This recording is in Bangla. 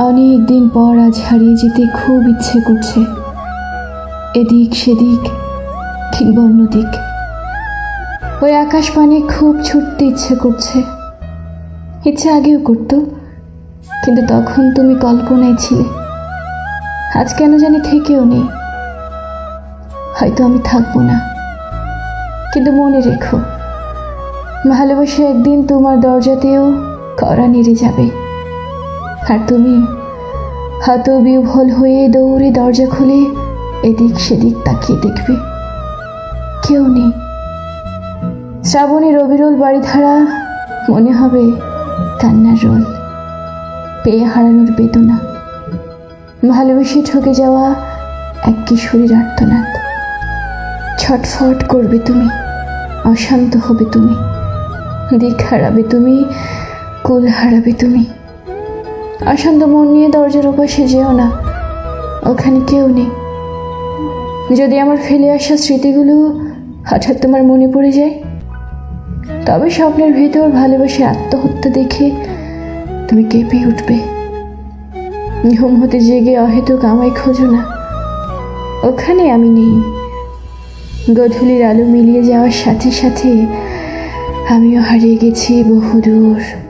অনেক দিন পর আজ হারিয়ে যেতে খুব ইচ্ছে করছে। এদিক সেদিক কিংবা অন্যদিক ওই আকাশ পানে খুব ছুটতে ইচ্ছে করছে। ইচ্ছে আগেও করতো, কিন্তু তখন তুমি কল্পনায় ছিলে। আজ কেন জানি থেকেও নেই। হয়তো আমি থাকব না। কিন্তু মনে রেখো, ভালোবাসা একদিন তোমার দরজাতেও কড়া নেড়ে যাবে। আর তুমি হত বিহ্বল হয়ে দৌড়ে দরজা খুলে এদিক সেদিক তাকিয়ে দেখবে। কেউ নেই। শ্রাবণী রবিরোল বাড়ি ধারা মনে হবে কান্নার রোল, পেয়ে হারানোর বেদনা, ভালোবেসে ঠকে যাওয়া এক কিশোরীর আর্তনাদ। ছটফট করবে তুমি, অশান্ত হবে তুমি, দিক হারাবে তুমি, কুল হারাবে তুমি। অশান্ত মন নিয়ে দরজার ওপাশে যেও না। ওখানে কেউ নেই। যদি আমার ফেলে আসা স্মৃতিগুলো হঠাৎ তোমার মনে পড়ে যায়, তবে স্বপ্নের ভেতর ভালোবাসে আত্মহত্যা দেখে তুমি কেঁপে উঠবে। ঘুম হতে জেগে অহেতুক আমায় খোঁজো না। ওখানে আমি নেই। গধূলির আলো মিলিয়ে যাওয়ার সাথে সাথে আমিও হারিয়ে গেছি বহুদূর।